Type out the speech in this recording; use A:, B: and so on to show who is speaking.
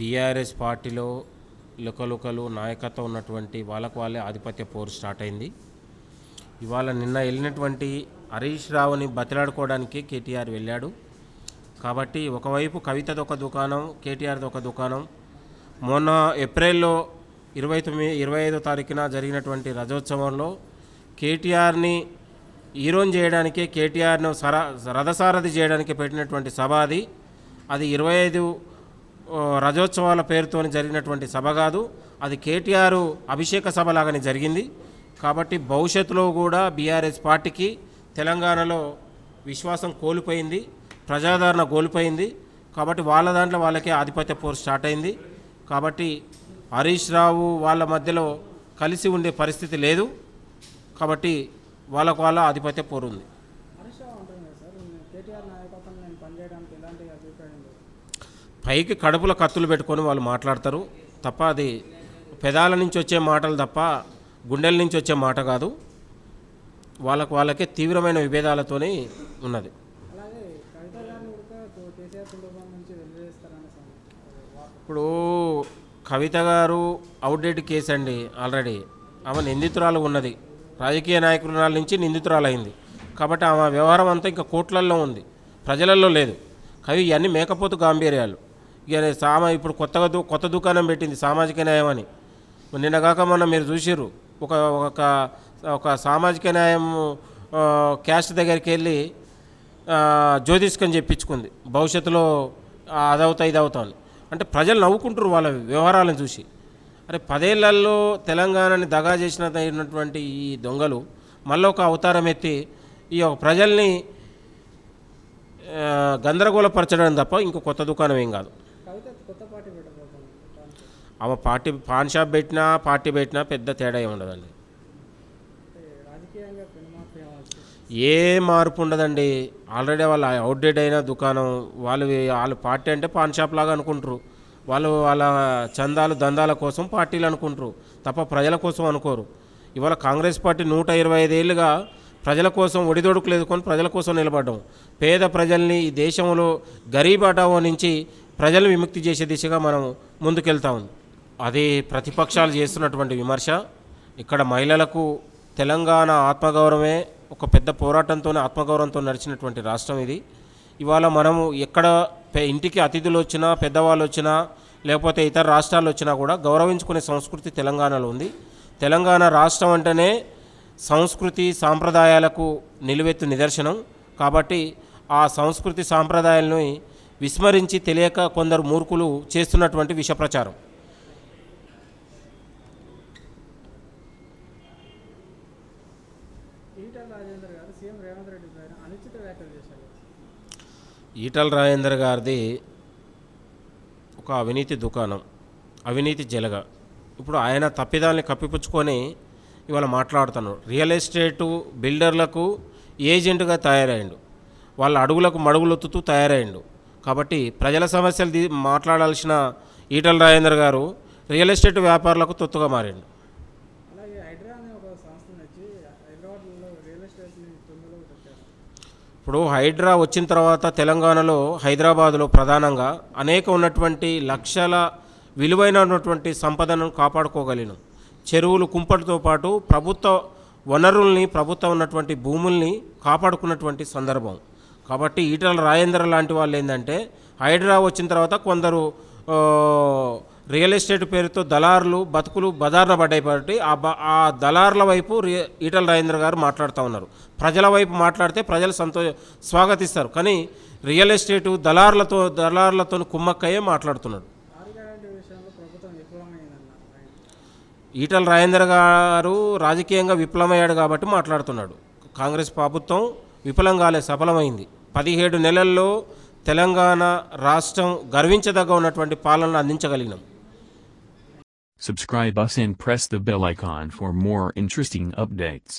A: BRS పార్టీలో లుకలుకలు నాయకత్వం ఉన్నటువంటి వాళ్ళకు వాళ్ళే ఆధిపత్య పోరు స్టార్ట్ అయింది. ఇవాళ నిన్న వెళ్ళినటువంటి హరీష్ రావుని బతిలాడుకోవడానికి కేటీఆర్ వెళ్ళాడు. కాబట్టి ఒకవైపు కవితది ఒక దుకాణం కేటీఆర్ది ఒక దుకాణం. మొన్న ఏప్రిల్లో ఇరవై తొమ్మిది ఇరవై ఐదో తారీఖున జరిగినటువంటి రథోత్సవంలో కేటీఆర్ని హీరోన్ చేయడానికి కేటీఆర్ను సర రథసారథి చేయడానికి పెట్టినటువంటి సభ అది. అది ఇరవై ఐదు రజోత్సవాల పేరుతో జరిగినటువంటి సభ కాదు. అది కేటీఆర్ అభిషేక సభ లాగానే జరిగింది. కాబట్టి భవిష్యత్తులో కూడా బీఆర్ఎస్ పార్టీకి తెలంగాణలో విశ్వాసం కోల్పోయింది ప్రజాదరణ కోల్పోయింది. కాబట్టి వాళ్ళ దాంట్లో వాళ్ళకే ఆధిపత్య పోరు స్టార్ట్ అయింది. కాబట్టి హరీష్ రావు వాళ్ళ మధ్యలో కలిసి ఉండే పరిస్థితి లేదు. కాబట్టి వాళ్ళకు వాళ్ళ ఆధిపత్య పోరు ఉంది. పైకి కడుపుల కత్తులు పెట్టుకొని వాళ్ళు మాట్లాడతారు. తప్ప అది పెదాల నుంచి వచ్చే మాటలు తప్ప గుండెల నుంచి వచ్చే మాట కాదు. వాళ్ళకు వాళ్ళకే తీవ్రమైన విభేదాలతోనే ఉన్నది. ఇప్పుడు కవిత గారు అవుట్డేట్ కేసు అండి ఆల్రెడీ. ఆమె నిందితురాలు ఉన్నది. రాజకీయ నాయకురాల నుంచి నిందితురాలు అయింది కాబట్టి ఆమె వ్యవహారం అంతా ఇంకా కోట్లల్లో ఉంది. ప్రజలలో లేదు. కవి ఇవన్నీ మేకపోతు గాంభీర్యాలు. ఇక సామా ఇప్పుడు కొత్తగా దు- కొత్త దుకాణం పెట్టింది సామాజిక న్యాయం అని. నిన్నగాక మొన్న మీరు చూసిర్రు. ఒక ఒక ఒక సామాజిక న్యాయం క్యాస్ట్ దగ్గరికి వెళ్ళి జ్యోతిష్కం చెప్పించుకుంది. భవిష్యత్తులో అదవుతా ఇది అవుతా అని. అంటే ప్రజలు నవ్వుకుంటారు వాళ్ళ వ్యవహారాలను చూసి. అరే పదేళ్ళలో తెలంగాణని దగా చేసినటువంటి ఈ దొంగలు మళ్ళీ ఒక అవతారం ఎత్తి ఈ యొక్క ప్రజల్ని గందరగోళపరచడం తప్ప ఇంకో కొత్త దుకాణం ఏం కాదు.
B: కొత్త పార్టీ పెట్టబోతున్నాను
A: ఆమె పార్టీ పాన్ షాప్ పెట్టినా పార్టీ పెట్టినా పెద్ద తేడా ఏమి ఉండదండి. ఏ మార్పు ఉండదండి. ఆల్రెడీ వాళ్ళ అవుట్డేట్ అయిన దుకాణం వాళ్ళు వాళ్ళ పార్టీ అంటే పాన్ షాప్ లాగా అనుకుంటారు. వాళ్ళు వాళ్ళ చందాలు దందాల కోసం పార్టీలు అనుకుంటారు. తప్ప ప్రజల కోసం అనుకోరు. ఇవాళ కాంగ్రెస్ పార్టీ నూట ఇరవై ఐదేళ్ళుగా ప్రజల కోసం ఒడిదొడుకులు ఎదుర్కొని ప్రజల కోసం నిలబడ్డం. పేద ప్రజల్ని ఈ దేశంలో గరీబ్ అటావో నుంచి ప్రజలు విముక్తి చేసే దిశగా మనం ముందుకెళ్తా ఉంది. అది ప్రతిపక్షాలు చేస్తున్నటువంటి విమర్శ ఇక్కడ మహిళలకు తెలంగాణ ఆత్మగౌరవమే ఒక పెద్ద పోరాటంతో ఆత్మగౌరవంతో నడిచినటువంటి రాష్ట్రం ఇది. ఇవాళ మనము ఎక్కడ ఇంటికి అతిథులు వచ్చినా పెద్దవాళ్ళు వచ్చినా లేకపోతే ఇతర రాష్ట్రాలు వచ్చినా కూడా గౌరవించుకునే సంస్కృతి తెలంగాణలో ఉంది. తెలంగాణ రాష్ట్రం అంటేనే సంస్కృతి సాంప్రదాయాలకు నిలువెత్తు నిదర్శనం. కాబట్టి ఆ సంస్కృతి సాంప్రదాయాలను విస్మరించి తెలియక కొందరు మూర్ఖులు చేస్తున్నటువంటి విష ప్రచారం
B: ఈటల రాజేందర్
A: గారిది ఒక అవినీతి దుకాణం అవినీతి జలగ. ఇప్పుడు ఆయన తప్పిదాల్ని కప్పిపుచ్చుకొని ఇవాళ మాట్లాడుతున్నాడు. రియల్ ఎస్టేటు బిల్డర్లకు ఏజెంట్గా తయారయ్యిండు వాళ్ళ అడుగులకు మడుగులొత్తుతూ తయారయ్యిండు కాబట్టి ప్రజల సమస్యలు మాట్లాడాల్సిన ఈటల రాజేందర్ గారు రియల్ ఎస్టేట్ వ్యాపారులకు తొత్తుగా మారిండు. ఇప్పుడు హైడ్రా వచ్చిన తర్వాత తెలంగాణలో హైదరాబాదులో ప్రధానంగా అనేక ఉన్నటువంటి లక్షల విలువైనటువంటి సంపదను కాపాడుకోగలిగిన చెరువులు కుంపటితో పాటు ప్రభుత్వ వనరుల్ని ప్రభుత్వం ఉన్నటువంటి భూముల్ని కాపాడుకున్నటువంటి సందర్భం. కాబట్టి ఈటల రాజేంద్ర లాంటి వాళ్ళు ఏంటంటే హైడ్రా వచ్చిన తర్వాత కొందరు రియల్ ఎస్టేట్ పేరుతో దళారులు బతుకులు బదారణ పడ్డాయి కాబట్టి ఆ బ ఆ దళారుల వైపు ఈటల రాజేంద్ర గారు మాట్లాడుతూ ఉన్నారు. ప్రజల వైపు మాట్లాడితే ప్రజలు సంతో స్వాగతిస్తారు. కానీ రియల్ ఎస్టేటు దళారులతో దళారులతో కుమ్మక్కయ్యే మాట్లాడుతున్నాడు ఈటల రాజేంద్ర గారు రాజకీయంగా విఫలమయ్యాడు కాబట్టి మాట్లాడుతున్నాడు. కాంగ్రెస్ ప్రభుత్వం విఫలం కాలే సఫలమైంది. పదిహేడు నెలల్లో తెలంగాణ రాష్ట్రం గర్వించదగ్గ ఉన్నటువంటి పాలనను అందించగలిగినాం
C: Subscribe us and press the bell icon for more interesting updates.